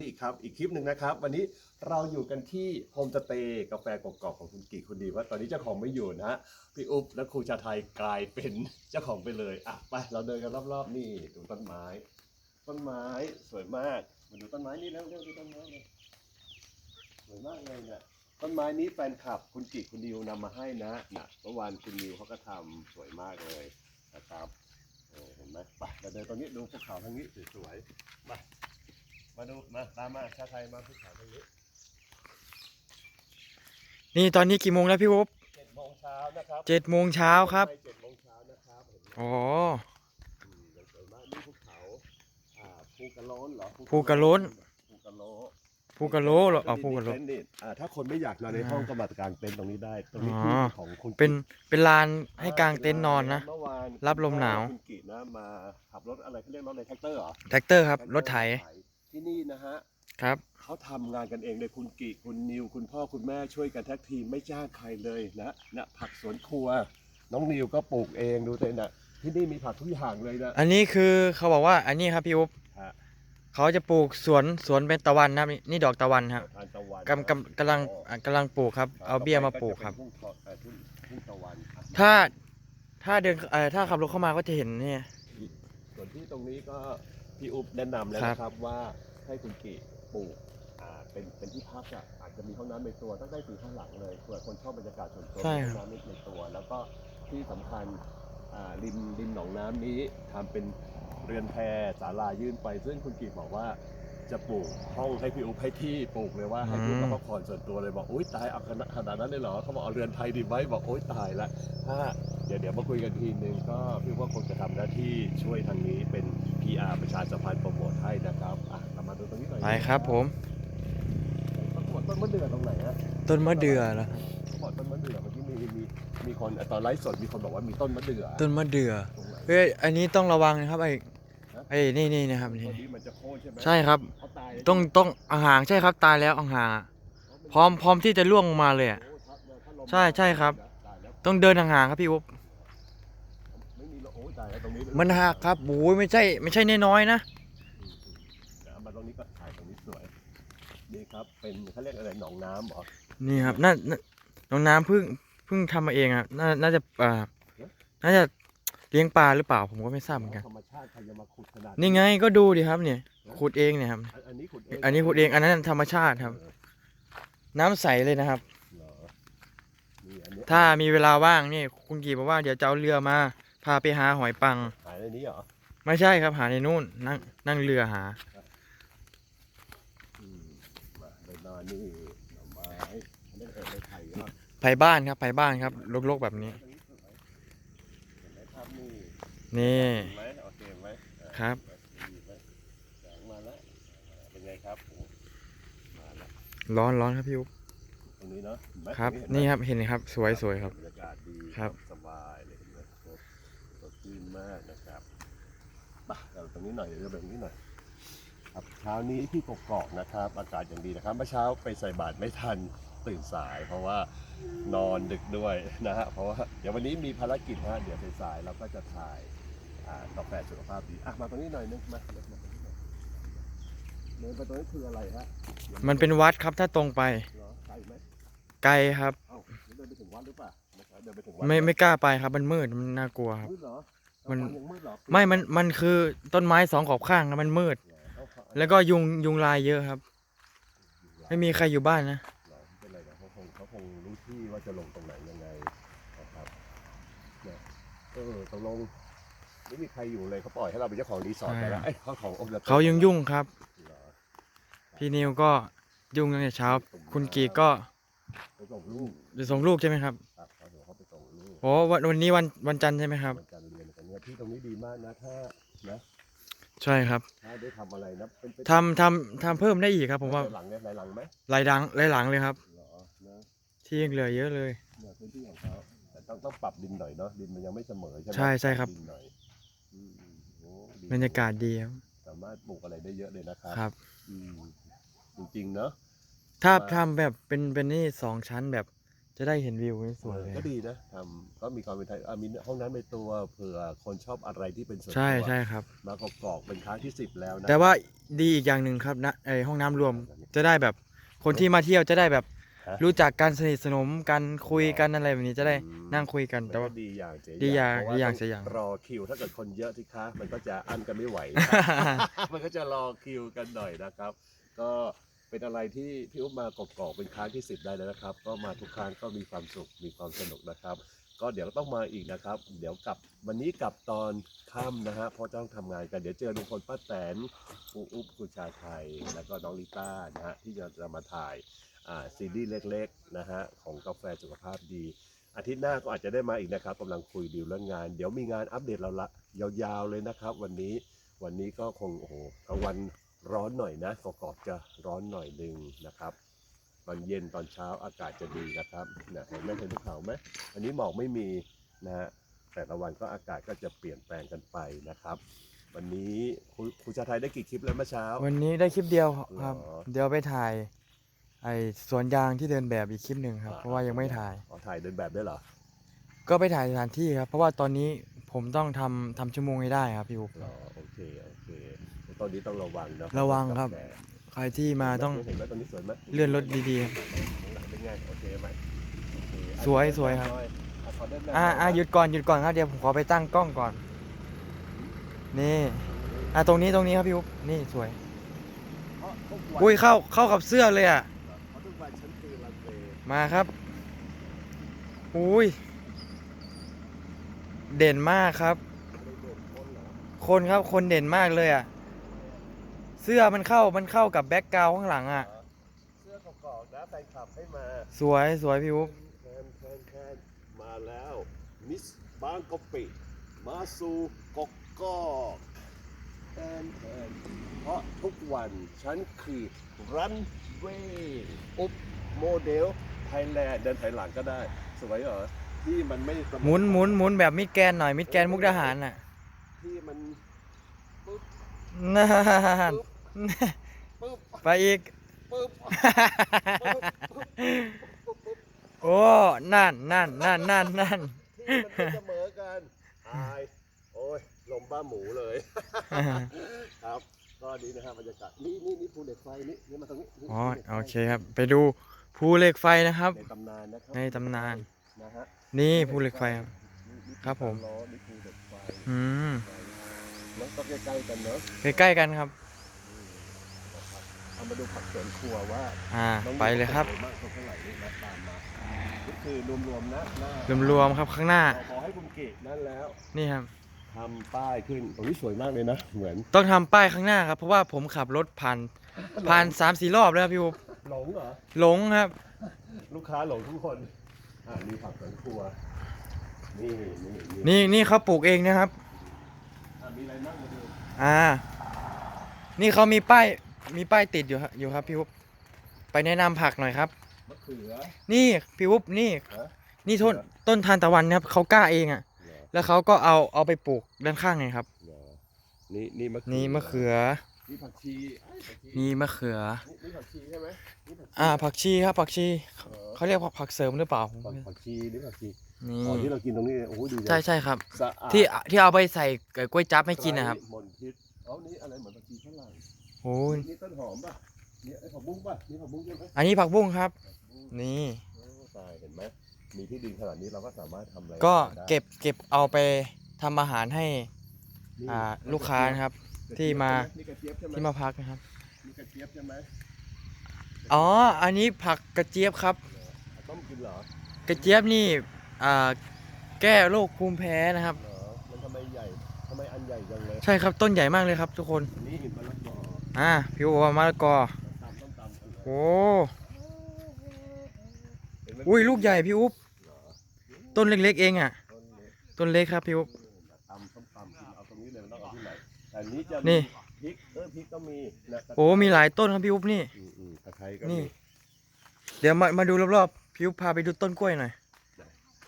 อีกครับอีกคลิปหนึ่งนะครับ วันนี้เราอยู่กันที่โฮมสเตย์กาแฟกรอบๆของคุณกีคุณดีว่าตอนนี้เจ้าของไม่อยู่นะฮะพี่อุ๊บและครูชาไทยกลายเป็นเจ้าของไปเลยอะไปเราเดินกันรอบๆนี่ดูต้นไม้ ต้นไม้สวยมากมาดูต้นไม้นี่แล้วเร็วดูต้นไม้เลยสวยมากเลยเนี่ยต้นไม้นี้แฟนคลับคุณกิคุณนิวนำมาให้นะนะเมื่อวานคุณนิวเขาก็ทำสวยมากเลยนะครับเห็นไหมไปเราเดินตรงนี้ดูภูเขาทางนี้สวยๆมา มาดูมาตามมาชาไทยมาภูเขาตรงนี้นี่ตอนนี้กี่โมงแล้วพี่วุ๊บเจ็ดโมงเช้านะครับเจ็ดโมงเช้าครับเจ็ดโมงเช้านะครับเห็นไหมอ๋ออืมสวยมากนี่ภูเขาอ่าภูกระโล้นเหรอภูกระโล้นภูกระโล้ภูกระโลเหรออ๋อภูกระโลเต็นท์นี่อ่าถ้าคนไม่อยากนอนในห้องก็มากางเต็นท์ตรงนี้ได้ ตรงนี้อ๋อที่ของคุณเป็น เป็นลานให้กางเต็นท์นอนนะเมื่อวานรับลมหนาวคุณกินะมาขับรถอะไรเขาเรียกรถอะไรแท็กเตอร์เหรอ แท็กเตอร์ครับ รถไถ ที่นี่นะฮะครับ เขาทำงานกันเองเลยคุณกิคุณนิว คุณพ่อคุณแม่ช่วยกันแท็กทีมไม่จ้างใครเลยนะนะผักสวนครัว น้องนิวก็ปลูกเองดูเลยนะที่นี่มีผักทุกอย่างเลยนะ อันนี้คือเขาบอกว่าอันนี้ครับพี่วุ๊บฮะ เขาจะปลูกสวนสวนเป็นตะวันนะครับนี่นี่ดอกตะวันครับทานตะวันกำกำกำลังอะกำลังปลูกครับ เอาเบี้ยมาปลูกครับทุ่งทอเอ่อทุ่งทุ่งตะวันครับถ้าถ้าเดินเอ่อถ้าขับรถเข้ามาก็จะเห็นเนี่ยส่วนที่ตรงนี้ก็ พี่อุ๊บแนะนำแล้วครับนะครับว่าให้คุณกิปลูกอ่าเป็นเป็นที่พักอะอาจจะมีห้องน้ำในตัวตั้งได้สี่ข้างหลังเลยเผื่อคนชอบบรรยากาศส่วนตัวใช่มีคห้รัอบ งน้ำในตัว แล้วก็ที่สำคัญอ่าริมริมหนองน้ำนี้ทำเป็นเรือนแพศาลายื่นไป ซึ่งคุณกีบอกว่าจะปลูกห้องให้พี่อุ๊บให้ที่ปลูกเลยว่าให้พี่อุ๊บมาพักผ่อนส่วนตัวเลยบอกอุ้ยตายเอาขนาดขนาดนั้นเลยเหรอเขาบอกเอาเรือนไทยดีไหมบอกโอ้ยตายละถ้า เดี๋ยวเดี๋ยวมาคุยกันทีนึงก็พี่ว่าคงจะทำหน้าที่ช่วยทางนี้เป็น PR ประชาสัมพันธ์โปรโมทให้นะครับอะกลับมาดูตรงนี้หน่อยไปครับผมประกวดต้นมะเดื่อตรงไหนฮะต้นมะเดื่อเหรอเขาบอกต้นมะเดื่อเมื่อกี้มีมีมีคนตอนไลฟ์สดมีคนบอกว่ามีต้นมะเดื่อต้นมะเดื่อตรงไหนเฮ้ยอันนี้ต้องระวังนะครับไอ้ไอ้นี่นี่นะครับต้นี่นนี้มันจะโค่นใช่ไหมใช่ครับเขาตายเลยต้องต้องห่างๆใช่ครับตายแล้วห่างๆอะพร้อมพร้อมที่จะล่วงลงมาเลยอะโอ้ถ้าถ้าลมใช่ใช่ครับ ตายแล้วต้องเดินห่างๆครับพี่อุ๊บไม่มีโอ้ ตายแล้วตรงนี้มันหักครับโอ้ยไม่ใช่ไม่ใช่น้อยๆนะเดี๋ยวเอามาตรงนี้ก็ถ่ายตรงนี้สวยนี่ครับเป็นเขาเรียกอะไรหนองน้ำเหรอนี่ครับน่าน่าน้องน้ำเพิ่งเพิ่งทำมาเองอะน่าน่าจะอ่าน่าจะเลี้ยงปลาหรือเปล่าผมก็ไม่ทราบเหมือนกัน ธรรมชาติใครจะมาขุดขนาดนี่ไงก็ดูดิครับเนี่ยขุดเองเนี่ยครับ อันอันนี้ขุดเองอันนี้ขุดเองอันนั้นธรรมชาติครับเออน้ำใสเลยนะครับ เหรอนี่อันนี้ถ้ามีเวลาว่างนี่คุณกีบอกว่าเดี๋ยวจะเอาเรือมาพาไปหาหอยปัง หายในนี้เหรอไม่ใช่ครับหาในนู่นนั่งนั่งเรือหา อืมมาไปนอนนี่หน่อไม้อันนี้เออในไข่ก็ไผ่บ้านครับไผ่บ้านครับรกๆแบบนี้ตรงนี้สวยเห็นไหมครับนี่นี่ เห็นไหมโอเคไหมเออครับ ดีไหมแสงมาแล้วอ่าเป็นไงครับโอ้มาแล้วร้อนร้อนครับพี่อุ๊บตรงนี้เนาะเห็นไหมครับ ตงเห็ไหมนี่ครับเห็นไหมครับสวยสวยครับ บรรยากาศดีครับ สบาย ชื่นมากนะครับไปเราตรงนี้หน่อยเดี๋ยวเราแบบนี้หน่อยครับเช้านี้ที่กกอกนะครับ อากาศอย่างดีนะครับเมื่อเช้าไปใส่บาตรไม่ทันตื่นสาย เพราะว่านอนดึกด้วยนะฮะเพราะว่าเดี๋ยววันนี้มีภารกิจฮะเดี๋ยวสายๆเราก็จะถ่ายอ่ากาแฟสุขภาพดีอะมาตรงนี้หน่อยนึงมาเดินมาตรงนี้หน่อยเดินไปตรงนี้คืออะไรฮะมันเป็นวัดครับถ้าตรงไป เหรอไกลไหมไกลครับ เอ้าเดินไปถึงวัดหรือเปล่าเมื่อเช้าเดินไปถึงวัดไม่ไม่กล้าไปครับมันมืดมันน่ากลัวครับ มืดเหรอ มันกลางวัยังมืดเหรอไม่ มัน มันคือต้นไม้สองขอบข้างครับมันมืดเหรอเอาเขาแล้วก็ยุงยุงลายเยอะครับ ไม่มีใครอยู่บ้านนะ เหรอไม่เป็นไรนะเขาคงเขาคงรู้ที่ว่าจะลงตรงไหนยังไงนะครับเนี่ยเออตกลงไม่มีใครอยู่เลยเขาปล่อยให้เราเป็นเจ้าของรีสอร์ทไปแล้วใช่เอ้ยเขาของอมละเขายุ่งยุ่งๆครับ เหรอพี่นิวก็ยุ่งตั้งแต่เช้า คุณกีก็ไปส่งลูกจะส่งลูกใช่ไหมครับครับเขาเดี๋ยวเขาไปส่งลูกโอ้วันวันนี้วันวันจันทร์ใช่ไหมครับวันจันทร์เรียนกัน เนี่ยที่ตรงนี้ดีมากนะถ้านะใช่ครับ ถ้าได้ทำอะไรนะเป็นเป็นทำทำทำเพิ่มได้อีกครับ ผมว่าหลังเนี่ยหลังไหมรายดังรายหลังเลยครับ เหรอนะที่ยังเหลือเยอะเลย เนี่ยพื้นที่ของเขาแต่ต้องต้องปรับดินหน่อยเนาะดินมันยังไม่เสมอใช่ไหมใช่ใช่ครับ ปดินหน่อยอืมโอ้ดีบรรยากาศดีครับสามารถปลูกอะไรได้เยอะเลยนะครับครับ อืมจริงๆเนาะ ถ้ามา ทำแบบเป็นเป็นนี่สองชั้นแบบ จะได้เห็นวิวสวยเอเลอยก็ดีนะทำก็มีความเป็นไทยอะมีห้องน้ำในตัวเผื่อคนชอบอะไรที่เป็นส่วนตัวใช่ใช่ครับมากกอกๆเป็นครั้งที่สิบแล้วนะแต่ว่าดีอีกอย่างหนึ่งครับนะไอห้องน้ำรวมจะได้แบบคนที่มาเที่ยวจะได้แบบฮะรู้จักกันสนิทสนมกันคุยกันอะไรแบบนี้จะได้อืมนั่งคุยกันมันแต่ว่าก็ดีอย่างเจ๋ดีอย่างเพระว่ดีอย่างต้เสียอย่างรอคิวถ้าเกิดคนเยอะที่ค้ามันก็จะอั้นกันไม่ไหว มันก็จะรอคิวกันหน่อยนะครับ ก็ เป็นอะไรที่พี่อุ๊บมากกอกเป็นครั้งที่สิบได้แล้วนะครับ ก็มาทุกครั้งก็มีความสุขมีความสนุกนะครับ ก็เดี๋ยวต้องมาอีกนะครับ เดี๋ยวกลับวันนี้กลับตอนค่ำนะฮะเพราะต้องทำงานกันเดี๋ยวเจอลุงพลป้าแตนครูอุ๊บคุณชาไทย แล้วก็น้องลิต้านะฮะที่จะจะมาถ่ายอ่าซีรีส์เล็กๆนะฮะของกาแฟสุขภาพดีอาทิตย์หน้าก็อาจจะได้มาอีกนะครับกำลังคุยดีลเรื่องงาน เดี๋ยวมีงานอัปเดตเราละยาวๆเลยนะครับ วันนี้วันนี้ก็คงโอ้โหกลางวัน ร้อนหน่อยนะกอกๆจะร้อนหน่อยหนึงนะครับ ตอนเย็นตอนเช้าอากาศจะดีนะครับนะเห็นไหมเห็นภูเขาไหมอันนี้หมอกไม่มีนะฮะแต่ละวันก็อากาศก็จะเปลี่ยนแปลงกันไปนะครับ วันนี้ครูครูชาไทยได้กี่คลิปแล้วเมื่อเช้า วันนี้ได้คลิปเดียวครับ เหรอ เดี๋ยวไปถ่าย ไอสวนยางที่เดินแบบอีกคลิปหนึ่งครับ เพราะว่ายังไม่ถ่าย อ๋อถ่ายเดินแบบด้วยเหรอก็ไปถ่ายสถานที่ครับ เพราะว่าตอนนี้ผมต้องทำทำชั่วโมงให้ได้ครับพี่อุ๊บอ๋อโอเคโอเค ตอนนี้ต้องระวังนะระวังครับแดดใครที่มาต้องเห็นไหมตอนนี้สวยไหมเลื่อนรถดีๆครับข้างหลังเป็นไงโอเคไหมโอเคอะสวยสวยครับอะขอเดินแบบอ่าอ่าหน่หยุดก่อนหยุดก่อนครับเดี๋ยวผมขอไปตั้งกล้องก่อน นี่อ่าตรงนี้ตรงนี้ครับพี่อุ๊บนี่สวยเพราะทุกวันอุ้ยเข้าเข้ากับเสื้อเลยอะเพราะทุกวันฉันคือรันเวย์มาครับอุ้ยเด่นมากครับไม่ได้เดินพ้นเหรอคนครับคนเด่นมากเลยอะเสื้อมันเข้ามันเข้ากับแบ็กกราวข้างหลังอะ เสื้อกอกๆนะแฟนคลับให้มาสวยสวยพี่อุ๊บแทนแทนแทนมาแล้วมิสบางกะปิมาสู่กกอกแทนแทนเพราะทุกวันฉันคือรันเวย์อุปโมเดลไทยแลนด์เดินถอยหลังก็ได้ สวยเหรอที่มันไม่สะหมุนหมุนหมุนแบบมิดแกนหน่อยมิดแกนมุกดาหารอะที่มันปึ๊บ นั่น ปึ๊บ ไปอีกปึ๊บโอ้ นั่นนั่นนั่นนั่นนั่นที่มันไม่เสมอกันอายโอ้ยลมบ้าหมูเลย ครับ ก็ดีนะครับบรรยากาศนี่นี่นี่ภูเหล็กไฟนี่นี่มาตรงนี้นี่อ๋อภูหล็กไฟโอเคครับ ไปดูภูเหล็กไฟนะครับ ในตำนานนะครับในตำนาน นะฮะนี่ภูเหล็กไฟครับ นี่นี่ครับผม ล้อนี่ภูเหล็กไฟอืมแล้วก็ใกล้ๆกันเนอะใกล้ๆกันครับนะครับ เอามาดูผักสวนครัวว่าอ่าน้องไปเลยครับสวยมากตรงข้างหลังนี่นะตามมานี่คือรวมๆนะหน้ารวมๆครับข้างหน้า ขอให้คุณเกศนั่นแล้วนี่ครับ ทำป้ายขึ้นตรงนี้สวยมากเลยนะ เหมือนต้องทำป้ายข้างหน้าครับ เพราะว่าผมขับรถผ่านผ่านสามสี่รอบแล้วครับพี่อุ๊บหลงเหรอ หลงครับ ลูกค้าหลงทุกคน อ่านี่ผักสวนครัว นี่นี่นี่นี่นี่เขาปลูกเองนะครับ อะมีอะไรนั่งมาดูอ่า นี่เขามีป้าย มีป้ายติดอยู่ครับอยู่ครับพี่อุ๊บไปแนะนำผักหน่อยครับ มะเขือ นี่พี่อุ๊บนี่ฮะนี่ต้นต้นทานตะวันนะครับเขากล้าเองอะ เหรอแล้วเขาก็เอาเอาไปปลูกด้านข้างไงครับ เหรอนี่นี่มะเขือนี่มะเขือ นี่ผักชีเอ้ยผักชีนี่มะเขือ นี่นี่ผักชีใช่ไหมนี่ผักชีอ่าผักชีครับผักชีเหรอเขาเรียกว่าผักเสริมหรือเปล่าผักผักชีนี่ผักชีนี่อ๋อที่เรากินตรงนี้โอ้โหดีจังใช่ใช่ครับ สะอาดที่ที่เอาไปใส่กล้วยจั๊บให้กินนะครับไร้มลพิษอ๋อนี่อะไรเหมือนผักชีฝรั่ง โอ้ยนี่ต้นหอมป่ะนี่ไอ้ผักบุ้งป่ะนี่ผักบุ้งใช่ไหมอันนี้ผักบุ้งครับผักบุ้งนี่ โอ้ตายเห็นไหมมีที่ดินขนาดนี้เราก็สามารถทำอะไรก็ได้เก็บเก็บเอาไปทำอาหารให้นี่อ่าลูกค้านะครับกระที่เจี๊ยบมาใช่ไหนี่กระเจี๊ยบใช่ไหมที่มาพักนะครับ นี่กระเจี๊ยบใช่ไหมอ๋อ อันนี้ผักกระเจี๊ยบครับ ต้มกินเหรอ กระเจี๊ยบนี่อ่าแก้โรคภูมิแพ้นะครับ เหรอมันทำไมใหญ่ทำไมอันใหญ่จังเลย ใช่ครับต้นใหญ่มากเลยครับ ทุกคน อันนี้เห็นมะละกอ อ่าพี่บอกว่ามะละกอตำต้มตำกันเหรอโอ้เห็นไหมอุ้ยลูกใหญ่พี่อุ๊บเหรอต้นเล็กๆเองอะ ต้นเล็กต้นเล็กครับพี่อุ๊บตำต้มตำกินเอาตรงนี้เลยไม่ต้องเอาที่ไหนแต่อันนี้จะนี่พริกเออพริกก็มีนะโอ้มีหลายต้นครับพี่อุ๊บนี่อืมอืมตะไคร้ก็นี่มีเดี๋ยวมามาดูรอบๆพี่อุ๊บพาไปดูต้นกล้วยหน่อย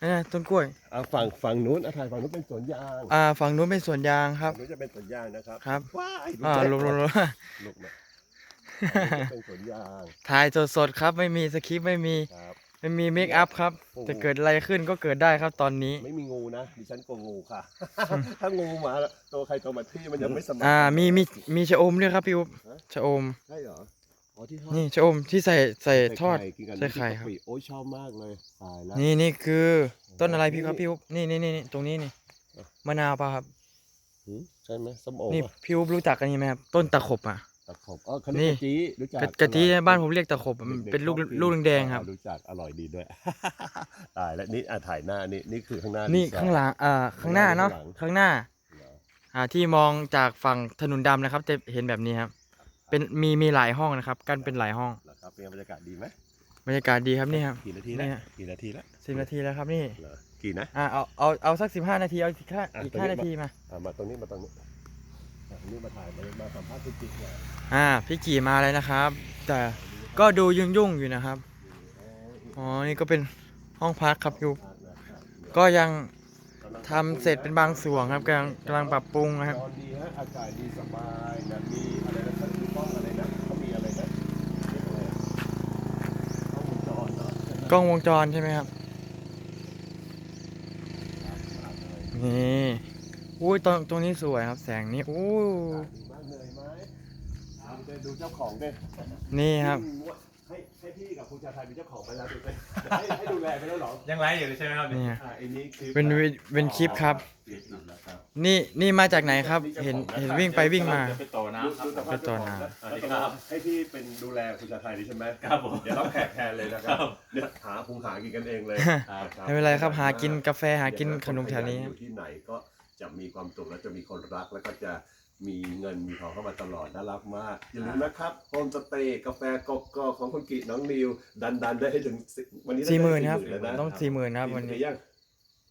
นั่นนะต้นกล้วย อะฝั่งฝั่งนู้นอะถ่ายฝั่งนู้นเป็นสวนยางอ่า ฝั่งนู้นเป็นสวนยางครับ ฝั่งนู้นจะเป็นสวนยางนะครับครับ ว้ายอ่าลูลกงลงลงลูกเนี่ยฝั่งนู้นจะเป็นสวนยางถ่ายสดๆครับ ไม่มีสคริปต์ไม่มี ครับ ไม่มีเมคอัพครับ โอ้โห จะเกิดอะไรขึ้นก็เกิดได้ครับตอนนี้ ไม่มีงูนะดิฉันกลัวงูค่ะ ถ้างูมาตัวใครตัวมันที่มันยังไม่สมานอ่า มีมีมีชะอมด้วยครับพี่อุ๊บฮะ ชะอม ใช่เหรอ อ๋อที่ทอดนี่ชะอมที่ใส่ใส่ทอดไข่กินกับใส่ไข่น้ำพริกครับกะปิโอ้ยชอบมากเลยตายแล้ว นี่นี่คือต้นอะไรพี่ครับนี่พี่อุ๊บนี่นี่นี่นี่ตรงนี้นี่มะนาวป่ะครับ หืมใช่ไหมส้มโอนี่ปะพี่อุ๊บรู้จักกันนี่ไหมครับต้นตะขบอะ ตะขบอ๋อเขาเรียกนี่ กะจีรู้จักกะกะทิบ้านผมเรียกตะขบอะมันด็กๆเป็นลูกชอบลูกแดงๆครับอ่ารู้จักอร่อยดีด้วย ตายแล้วนี่อะถ่ายหน้านี่นี่คือข้างหน้านี่ดีไซข้างหลังอ่าข้างหน้าเนาะข้างหลังข้างหน้า เหรออ่าที่มองจากฝั่งถนนดำนะครับ จะเห็นแบบนี้ครับ เป็นมีมีหลายห้องนะครับ กันเป็นหลายห้องเหรอครับเป็นไงบรรยากาศดีไหมบรรยากาศดีครับนี่ครับ กี่นาทีแล้วเนี่ย กี่นาทีแล้วสิบนาทีแล้วครับนี่เหรอกี่นะ อ่าเอาเอาเอาสักสิบห้านาทีเอาอีกห้าอะอีกตรงห้านี้ นาทีมาอะมาตรงนี้มาตรงนี้อะตรงนี้มาถ่ายมามาสัมภาษณ์จริงๆหน่อยอ่าพี่กี่มาเลยนะครับ แต่ก็ดูยุ่งยุ่งๆอยู่นะครับอ๋อนี่ก็เป็นห้องพักครับอยู่ก็ยังทำเสร็จเป็นบางส่วนครับกำลังกำลังปรับปรุงนะครับนอนดีฮะอากาศดีสบายนะมีอะไรนะเขามี กล้องวงจรใช่ไหมครับครับเลยนี่อุ้ยตรงตรงนี้สวยครับแสงนี้อู้ดีมากเหนื่อยไหมเอาไปดูเจ้าของดินี่ครับ ให้ให้พี่กับคุณชาไทยเป็นเจ้าของไปแล้วดูไปให้ให้ดูแลไปแล้วเหรอยังไลฟ์อยู่เลยใช่ไหมครับนี่เนี่ยอ่าไอ้นี่คือเป็นวิเป็นคลิปครับเปลี่ยนอีกแล้วครับ นี่นี่มาจากไหนครับ เห็นเห็นวิ่งไปวิ่งมา จะไปต่อน้ำครับดูสภาพไปต่อน้เจ้าของสวัสดีครับให้พี่เป็นดูแลคุณชาไทยดิใช่ไหมครับผม เดี๋ยวรับแขกแทนเลยนะครับครับเดี๋ยวหาพุงหากินกันเองเลยครับไม่เป็นไรครับหากินกาแฟหากินขนมแถวนี้อยู่ที่ไหนก็จะมีความสุขและจะมีคนรักแล้วก็จะ มีเงินมีทองเข้ามาตลอดน่ารักมาก อย่าลืมนะครับโฮมสเตย์กาแฟกอกๆของคุณกิน้องนิว ดันดันๆได้ให้ถึงสิวันนี้ได้สี่หมื่นครับแล้วนะต้องสี่หมื่นครับวันนี้สี่หมื่ยัง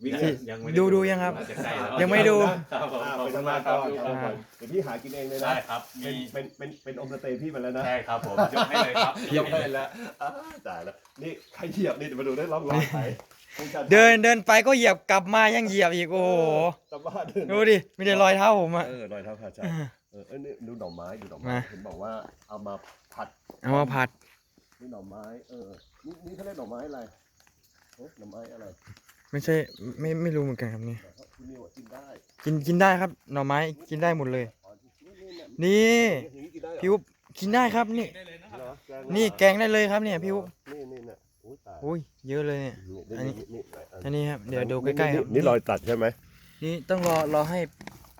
วิ่งสี่ยังยังไม่ดูดูยังครับอาจจะใกล้แล้วยังไม่ดูครับผมอ่าขอบไปคุณทำงามานกคก่รัอบนพี่ทำงานคก่รัอบนเดี๋ยวพี่หากินเองเลยนะได้ครับเป็มีนเป็นเป็นเป็นโฮมสเตย์พี่มาแล้วนะใช่ครับผมยกให้เลยครับยกให้แล้วอ่าตายแล้วนี่ใครเหยียบนี่เดี๋ยวมาดูได้ร่องรอยไปคุณชาไทย เดินเดินไปก็เหยียบกลับมายังเหยียบอีกโอ้โหสภาพเดินดูดิไม่ได้รอยเท้าผมอะ เออรอยเท้าขาใช่เออเอ้ยนี่ดูหน่อไม้ดูหน่อไม้มา เห็นบอกว่าเอามาผัดเอามาผัดนี่หน่อไม้เออนี่นี่เขาเรียกหน่อไม้อะไรเอ๊ะหน่อไม้อะไรไม่ใช่ไม่ไม่รู้เหมือนกันครับนี่แต่ว่าคุณนิวอะกินได้กินกินได้ครับหน่อไม้กินได้หมดเลย อ๋อนี่นี่เนี่ยนี่อย่างนี้กินได้เหรอพี่อุ๊บกินได้ครับนี่ได้เลยนะครับเหรอแกงนี่แกงได้เลยครับเนี่ยพี่อุ๊บนี่นี่เนี่ย อุ้ยตายอุ้ยเยอะเลยเนี่ย อันนี้นี่อันนี้ครับ เดี๋ยวดูใกล้ๆครับนี่รอยตัดใช่ไหมนี่ต้องรอรอให้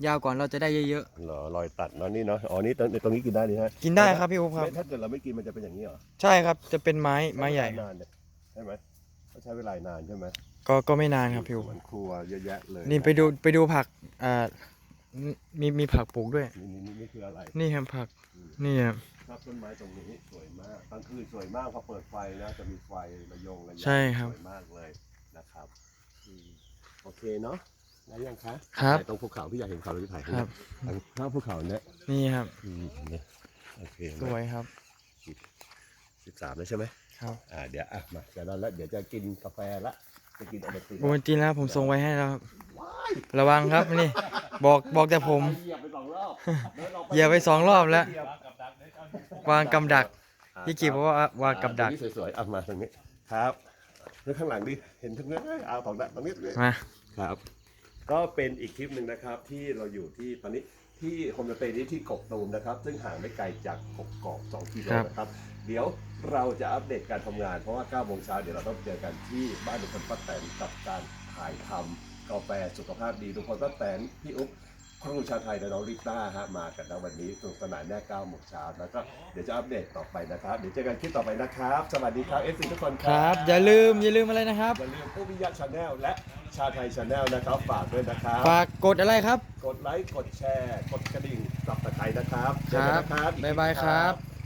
ยาวก่อนเราจะได้เยอะเหรอรอยตัดเนาะนี่เนาะ อ๋อ นี่ตรงตรงนี้กินได้นี่ฮะๆกินได้ครับพี่อุ๊บครับไม่ถ้าเกิดเราไม่กินมันจะเป็นอย่างนี้เหรอ ใช่ครับ จะเป็นไม้ไม้ใหญ่นานเนี่ยใช่ไหมต้องใช้เวลานานใช่ไหมก็ก็ไม่นานครับพี่อุ๊บเหมือนครัวเยอะแยะเลย นี่ไปดูไปดูผักอ่า มีมีผักปลูกด้วยนี่นี่นี่นี่คืออะไรนี่ครับผัก นี่ครับครับต้นไม้ตรงนี้สวยมากกลางคืนสวยมากพอเปิดไฟนะจะมีไฟระยงระยางใช่ครับ สวยมากเลยนะครับอืมโอเคเนาะแล้วยังคะครับถ่ายตรงภูเขาพี่อยากเห็นเขาเลยพี่ถ่ายให้ครับทางหน้าภูเขาเนี่ยนี่ครับ อืมเนี่ยโอเคสวยครับสิบสามแล้วใช่ไหมครับอ่าเดี๋ยวอะมาจะนอนแล้วเดี๋ยวจะกินกาแฟละจะกินโอเมตินโอ้จริงแล้วผมส่งไว้ให้แล้วครับ ระวังครับนี่ บอกบอกแต่ผม เหยียบไปสองรอบดินออกเหยียบไปสองรอบแล้วเหยียบกับดักได้ครับวางกำดักอะพี่กีบอกว่าวางกับดักอะตรงนี้สวยๆอะมาตรงนี้ครับแล้วข้างหลังดิเห็นทั้งนั้นเอ้ยเอาตรงนั้นตรงนี้ตรงนี้มา ครับ ก็เป็นอีกคลิปหนึ่งนะครับที่เราอยู่ที่ตอนนี้ที่โฮมสเตย์นี้ที่กกตูมนะครับ ซึ่งห่างไม่ไกลจากกกกอก2กิโลนะครับ เดี๋ยวเราจะอัปเดตการทำงานเพราะว่า9โมงเช้าเดี๋ยวเราต้องเจอกันที่บ้านลุงพลป้าแตนกับการถ่ายทำ กาแฟสุขภาพดีลุงพลป้าแตนพี่อุ๊บครูชาไทยและน้องลิต้าฮะมากันในวันนี้สนุกสนานแน่9โมงเช้าแล้วก็เดี๋ยวจะอัปเดตต่อไปนะครับ เดี๋ยวเจอกันคลิปต่อไปนะครับ สวัสดีครับเอฟซีทุกคนคครัรับบอย่าลืมอย่าลืมอะไรนะครับ อย่าลืมผู้วิยะชาแนลและชาไทยชาแนลนะครับฝากด้วยนะครับ ฝากกดอะไรครับ กดไลค์ กดแชร์ กดกระดิ่งสับตะไคร้นะครับครับเจอกันนะครับบ๊ายบายครับ